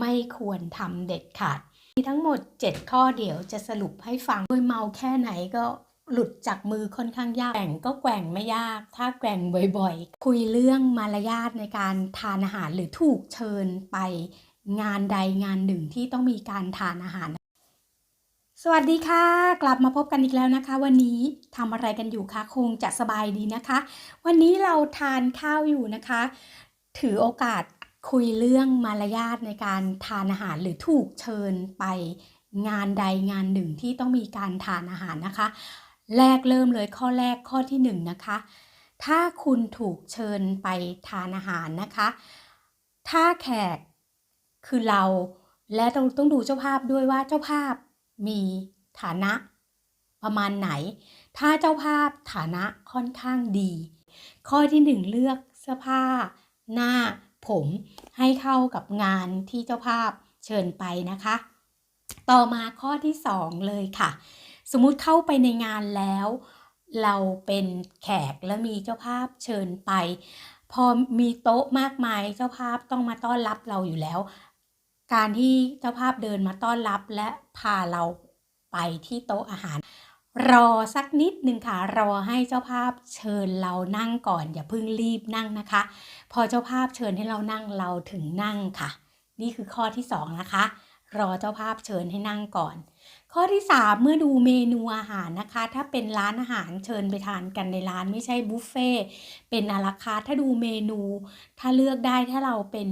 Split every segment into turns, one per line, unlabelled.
ไม่ควรทำเด็ดขาดมีทั้งหมด 7 ข้อเดี๋ยวจะสรุปให้ฟังโดยเมาแค่ไหนก็หลุดจากมือค่อนข้างยากแกว่งก็แกว่งไม่ยาก ถ้าแกว่งบ่อยๆ คุยเรื่องมารยาทในการทานอาหารหรือถูกเชิญไปงานใดงานหนึ่งที่ต้องมีการทานอาหาร สวัสดีค่ะ กลับมาพบกันอีกแล้วนะคะ วันนี้ทำอะไรกันอยู่คะคงจะสบายดีนะคะ วันนี้เราทานข้าวอยู่นะคะ ถือโอกาส คุยเรื่องมารยาทในการทานอาหารหรือถูกเชิญไปงานใดงานหนึ่งที่ต้องมีการทานอาหารนะคะ แรกเริ่มเลยข้อแรกข้อที่หนึ่งนะคะ ถ้าคุณถูกเชิญไปทานอาหารนะคะ ถ้าแขกคือเราและเราต้องดูเจ้าภาพด้วยว่าเจ้าภาพมีฐานะประมาณไหน ถ้าเจ้าภาพฐานะค่อนข้างดี ข้อที่หนึ่งเลือกเสื้อผ้าหน้า ผมให้เข้ากับงานที่เจ้าภาพเชิญไปนะคะ ต่อมาข้อที่สองเลยค่ะ สมมุติเข้าไปในงานแล้ว เราเป็นแขกและมีเจ้าภาพเชิญไป พอมีโต๊ะมากมายเจ้าภาพต้องมาต้อนรับเราอยู่แล้ว การที่เจ้าภาพเดินมาต้อนรับและพาเราไปที่โต๊ะอาหาร รอสักนิดหนึ่งค่ะ รอให้เจ้าภาพเชิญเรานั่งก่อน อย่าเพิ่งรีบนั่งนะคะ พอเจ้าภาพเชิญให้เรานั่งเราถึงนั่งค่ะ นี่คือข้อที่สองนะคะ รอเจ้าภาพเชิญให้นั่งก่อน ข้อที่ 3 เมื่อดูเมนูอาหารนะคะ ถ้าเป็นร้านอาหารเชิญไปทานกันในร้านไม่ใช่บุฟเฟ่เป็นอาราคาถ้าดูเมนู ถ้าเลือกได้ถ้าเราเป็น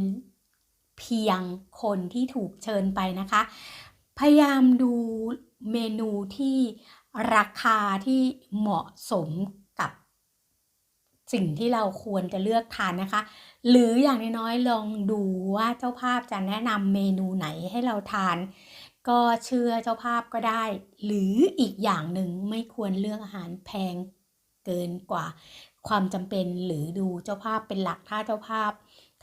เพียงคนที่ถูกเชิญไปนะคะ พยายามดูเมนูที่ ราคาที่เหมาะสมกับสิ่งที่เราควรจะเลือกทานนะคะ หรืออย่างน้อยๆลองดูว่าเจ้าภาพจะแนะนำเมนูไหนให้เราทาน ก็เชื่อเจ้าภาพก็ได้ หรืออีกอย่างหนึ่งไม่ควรเลือกอาหารแพงเกินกว่าความจำเป็นหรือดูเจ้าภาพเป็นหลักถ้าเจ้าภาพ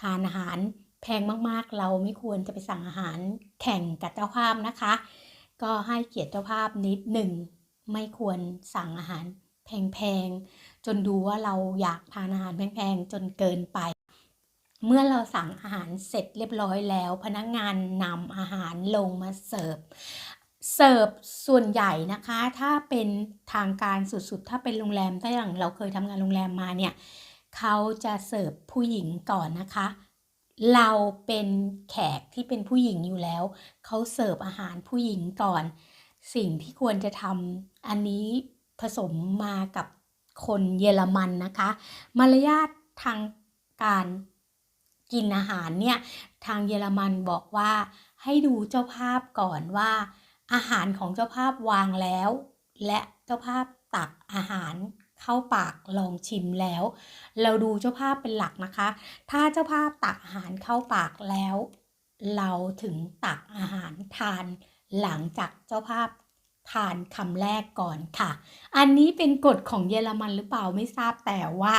ทานอาหารแพงมากๆ เราไม่ควรจะไปสั่งอาหารแข่งกับเจ้าภาพนะคะ ก็ให้เกียรติเจ้าภาพนิดหนึ่ง ไม่ควรสั่งอาหารแพงๆ จนดูว่าเราอยากทานอาหารแพงๆ จนเกินไป เมื่อเราสั่งอาหารเสร็จเรียบร้อยแล้ว พนักงานนำอาหารลงมาเสิร์ฟเสิร์ฟส่วนใหญ่นะคะ ถ้าเป็นทางการสุดๆ ถ้าเป็นโรงแรมถ้าอย่างเราเคยทำงานโรงแรมมาเนี่ยเขาจะเสิร์ฟผู้หญิงก่อนนะคะ เราเป็นแขกที่เป็นผู้หญิงอยู่แล้ว เขาเสิร์ฟอาหารผู้หญิงก่อน สิ่งที่ควรจะทำอันนี้ผสมมากับคนเยอรมันนะคะ มารยาททางการกินอาหารเนี่ยทางเยอรมันบอกว่าให้ดูเจ้าภาพก่อนว่า อาหารของเจ้าภาพวางแล้ว และเจ้าภาพตักอาหารเข้าปากลองชิมแล้ว เราดูเจ้าภาพเป็นหลักนะคะ ถ้าเจ้าภาพตักอาหารเข้าปากแล้ว เราถึงตักอาหารทาน หลังจากเจ้าภาพทานคำแรกก่อนค่ะ อันนี้เป็นกฎของเยอรมันหรือเปล่าไม่ทราบแต่ว่า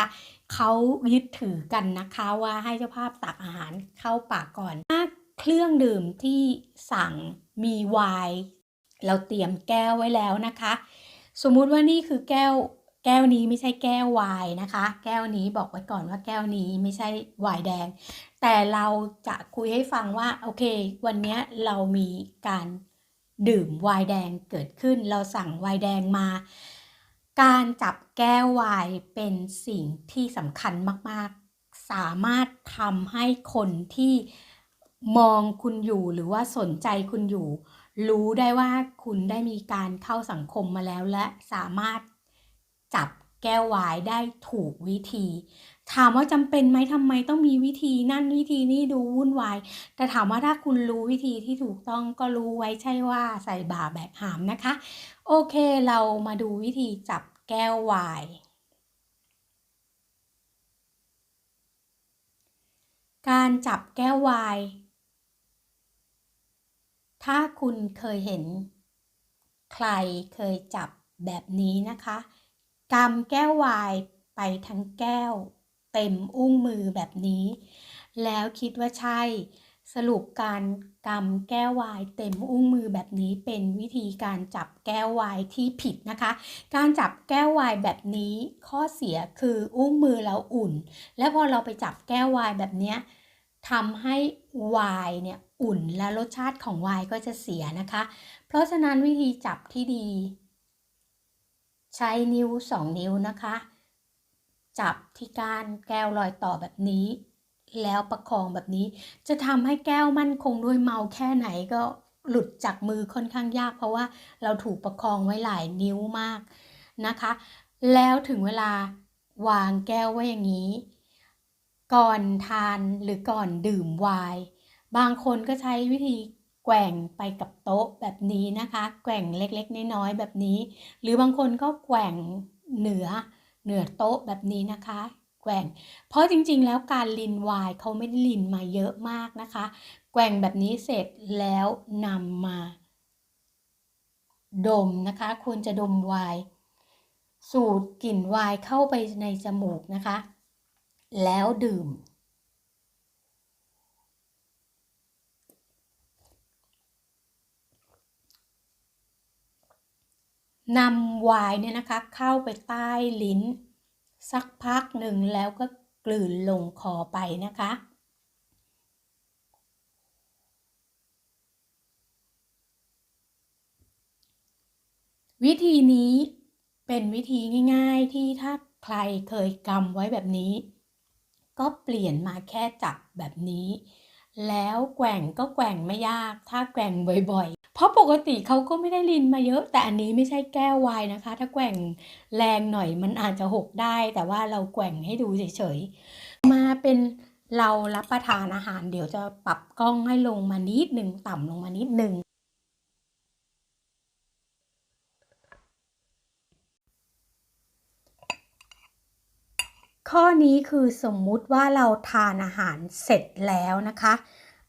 เขายึดถือกันนะคะว่าให้เจ้าภาพตักอาหารเข้าปากก่อนถ้าเครื่องดื่มที่สั่งมีไวน์เราเตรียมแก้วไว้แล้วนะคะ สมมุติว่านี่คือแก้วแก้วนี้ไม่ใช่แก้วไวน์นะคะ แก้วนี้บอกไว้ก่อนว่าแก้วนี้ไม่ใช่ไวน์แดง แต่เราจะคุยให้ฟังว่าโอเค วันนี้เรามีการ ดื่มไวน์แดงเกิดขึ้น เราสั่งไวน์แดงมา การจับแก้วไวน์เป็นสิ่งที่สำคัญมากๆ สามารถทำให้คนที่มองคุณอยู่หรือว่าสนใจคุณอยู่ รู้ได้ว่าคุณได้มีการเข้าสังคมมาแล้วและสามารถจับแก้ววายได้ถูกวิธี ถามว่าจำเป็นไหมทำไมต้องมีวิธีนั่นวิธีนี้ดูวุ่นวาย แต่ถามว่าถ้าคุณรู้วิธีที่ถูกต้องก็รู้ไว้ใช่ว่าใส่บาแบกหามนะคะ โอเคเรามาดูวิธีจับแก้ววายการจับแก้ววาย ถ้าคุณเคยเห็น ใครเคยจับแบบนี้นะคะกำแก้ววายไปทั้งแก้ว เต็มอุ้งมือแบบนี้ แล้วคิดว่าใช่ สรุปการกำแก้ววายเต็มอุ้งมือแบบนี้เป็นวิธีการจับแก้ววายที่ผิดนะคะ การจับแก้ววายแบบนี้ข้อเสียคืออุ้งมือเราอุ่น และพอเราไปจับแก้ววายแบบนี้ทำให้วายเนี่ยอุ่นและรสชาติของวน์ก็จะเสียนะคะ เพราะฉะนั้นวิธีจับที่ดี ใช้นิ้วสองนิ้วนะคะ จับที่ก้านแก้วรอยต่อแบบนี้ แล้วประคองแบบนี้ จะทำให้แก้วมั่นคงด้วยเมาแค่ไหนก็หลุดจากมือค่อนข้างยาก เพราะว่าเราถูกประคองไว้หลายนิ้วมากนะคะ แล้วถึงเวลาวางแก้วไว้อย่างนี้ ก่อนทานหรือก่อนดื่มไวน์บางคนก็ใช้วิธีแกว่งไปกับโต๊ะแบบนี้นะคะ แกว่งเล็กๆน้อยๆแบบนี้ หรือบางคนก็แกว่งเหนือ เหนือโต๊ะแบบนี้นะคะแกว่ง เพราะจริงๆ แล้วการลินไวน์เขาไม่ได้ลินมาเยอะมากนะคะ แกว่งแบบนี้เสร็จแล้วนำมา ดมนะคะ ควรจะดมไวน์สูดกลิ่นไวน์เข้าไปในจมูกนะคะ แล้วดื่ม นำไวน์เนี่ยนะคะเข้าไปใต้ลิ้น สักพักหนึ่งแล้วก็กลืนลงคอไปนะคะวิธีนี้เป็นวิธีง่าย ๆที่ถ้าใครเคยกำไว้แบบนี้ ก็เปลี่ยนมาแค่จับแบบนี้ แล้วแกว่งก็แกว่งไม่ยาก ถ้าแกว่งบ่อยๆ ราะปกติเขาก็ไม่ได้ลินมาเยอะ แต่อันนี้ไม่ใช่แก้ววายนะคะ ถ้าแกว่งแรงหน่อยมันอาจจะหกได้ แต่ว่าเราแกว่งให้ดูเฉยๆ มาเป็นเรารับประทานอาหาร เดี๋ยวจะปรับกล้องให้ลงมานิดหนึ่งต่ำลงมานิดหนึ่งข้อนี้คือสมมุติว่าเราทานอาหารเสร็จแล้วนะคะ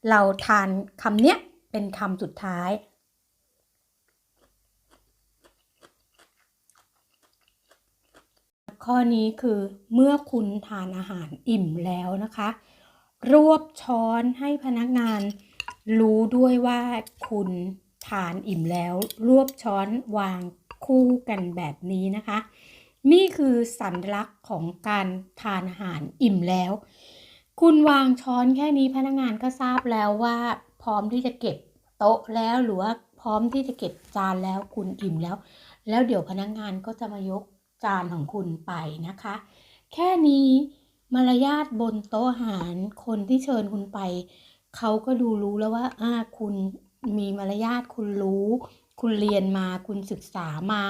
เราทานคำเนี้ยเป็นคำสุดท้าย ข้อนี้คือเมื่อคุณทานอาหารอิ่มแล้วนะคะ รวบช้อนให้พนักงานรู้ด้วยว่าคุณทานอิ่มแล้ว รวบช้อนวางคู่กันแบบนี้นะคะ นี่คือสัญลักษณ์ของการทานอาหารอิ่มแล้ว คุณวางช้อนแค่นี้พนักงานก็ทราบแล้วว่า พร้อมที่จะเก็บโต๊ะแล้วหรือว่าพร้อมที่จะเก็บจานแล้วคุณอิ่มแล้ว แล้วเดี๋ยวพนักงานก็จะมายก จานของคุณไปนะคะ แค่นี้มารยาทบนโต๊ะอาหารคนที่เชิญคุณไป เขาก็ดูรู้แล้วว่าอ่าคุณมีมารยาทคุณรู้ คุณเรียนมาคุณศึกษามา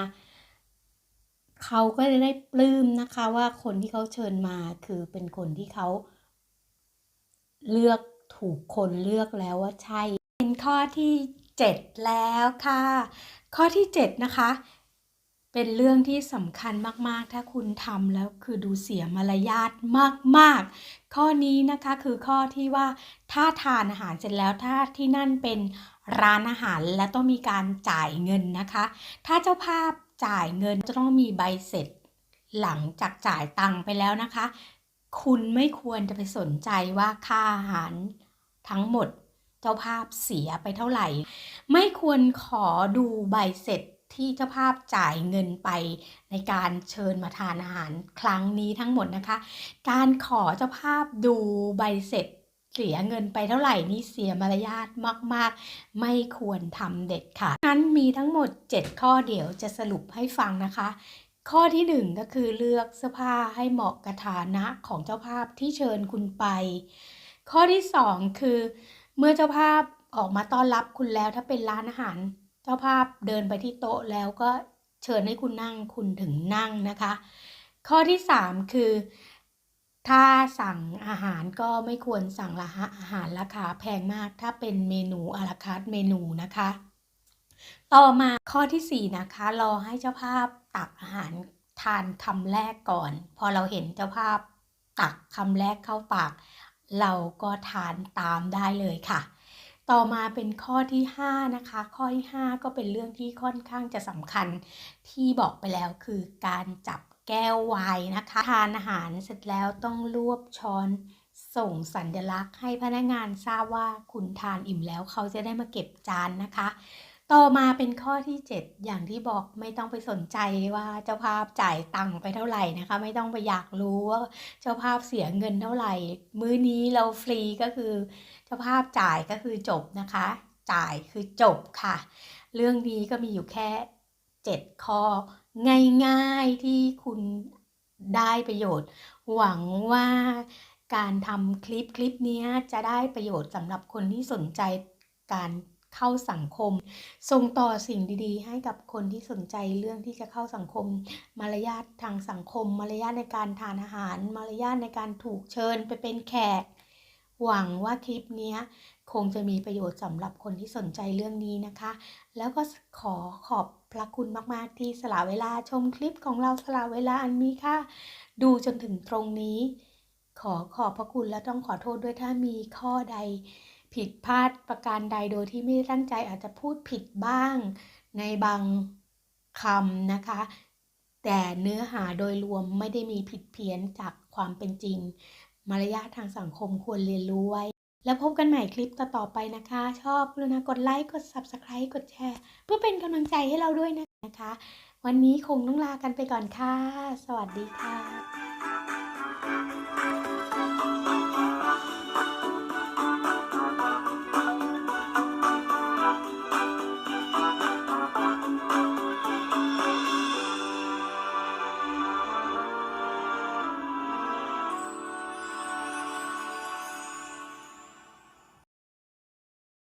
เขาก็จะได้ปลื้มนะคะว่าคนที่เขาเชิญมาคือเป็นคนที่เขาเลือกถูกคนเลือกแล้วว่าใช่ เป็นข้อที่ 7 แล้วค่ะ ข้อที่ 7 นะคะ เป็นเรื่องที่สำคัญมากๆ ถ้าคุณทำแล้วคือดูเสียมารยาทมากๆ ข้อนี้นะคะคือข้อที่ว่าถ้าทานอาหารเสร็จแล้วถ้าที่นั่นเป็นร้านอาหารและต้องมีการจ่ายเงินนะคะ ถ้าเจ้าภาพจ่ายเงินจะต้องมีใบเสร็จ หลังจากจ่ายตังค์ไปแล้วนะคะ คุณไม่ควรจะไปสนใจว่าค่าอาหารทั้งหมด เจ้าภาพเสียไปเท่าไหร่ ไม่ควรขอดูใบเสร็จ ที่เจ้าภาพจ่ายเงินไปในการเชิญมาทานอาหารครั้งนี้ทั้งหมดนะคะ การขอเจ้าภาพดูใบเสร็จเสียเงินไปเท่าไหร่นี่เสียมารยาทมาก ๆ ไม่ควรทำเด็ดขาดนั้นมีทั้งหมด 7 ข้อเดี๋ยวจะสรุปให้ฟังนะคะ ข้อที่หนึ่งก็คือเลือกเสื้อผ้าให้เหมาะกับฐานะของเจ้าภาพที่เชิญคุณไป ข้อที่สองคือ เมื่อเจ้าภาพออกมาต้อนรับคุณแล้วถ้าเป็นร้านอาหาร เจ้าภาพเดินไปที่โต๊ะแล้วก็เชิญให้คุณนั่งคุณถึงนั่งนะคะ ข้อที่สามคือ ถ้าสั่งอาหารก็ไม่ควรสั่งราคาอาหารราคาแพงมาก ถ้าเป็นเมนูอาราคาร์เมนูนะคะ ต่อมาข้อที่ 4 นะคะ รอให้เจ้าภาพตักอาหารทานคำแรกก่อน พอเราเห็นเจ้าภาพตักคำแรกเข้าปาก เราก็ทานตามได้เลยค่ะ ต่อมาเป็นข้อที่ 5 นะคะ ข้อที่ 5 ก็เป็นเรื่องที่ค่อนข้างจะสำคัญที่บอกไปแล้วคือการจับแก้วไวน์นะคะทานอาหารเสร็จแล้วต้องรวบช้อนส่งสัญลักษณ์ให้พนักงานทราบว่าคุณทานอิ่มแล้วเขาจะได้มาเก็บจานนะคะ ต่อมาเป็นข้อที่ 7 อย่างที่บอกไม่ต้องไปสนใจว่าเจ้าภาพจ่ายตังค์ไปเท่าไหร่นะคะ ไม่ต้องไปอยากรู้ว่าเจ้าภาพเสียเงินเท่าไหร่ มื้อนี้เราฟรีก็คือ จ้าภาพจ่ายก็คือจบนะคะ จ่ายคือจบค่ะ เรื่องนี้ก็มีอยู่แค่ 7 ข้อ ง่ายๆที่คุณได้ประโยชน์ หวังว่าการทำคลิปคลิปนี้จะได้ประโยชน์สำหรับคนที่สนใจการเข้าสังคม ส่งต่อสิ่งดี ๆ ให้กับคนที่สนใจเรื่องที่จะเข้าสังคม มารยาททางสังคม มารยาทในการทานอาหาร มารยาทในการถูกเชิญไปเป็นแขก หวังว่าคลิปนี้คงจะมีประโยชน์สำหรับคนที่สนใจเรื่องนี้นะคะ แล้วก็ขอขอบพระคุณมาก ๆ ที่สละเวลาชมคลิปของเราสละเวลาอันมีค่าดูจนถึงตรงนี้ ขอขอบพระคุณและต้องขอโทษด้วยถ้ามีข้อใด ผิดพลาดประการใดโดยที่ไม่ตั้งใจอาจจะพูดผิดบ้าง ในบางคำนะคะ แต่เนื้อหาโดยรวมไม่ได้มีผิดเพี้ยนจากความเป็นจริง มารยาททางสังคมควรเรียนรู้ไว้ แล้วพบกันใหม่คลิปต่อๆไปนะคะ ชอบกรุณากดไลค์กด Subscribe กดแชร์ เพื่อเป็นกำลังใจให้เราด้วยนะคะ วันนี้คงต้องลากันไปก่อนค่ะ สวัสดีค่ะ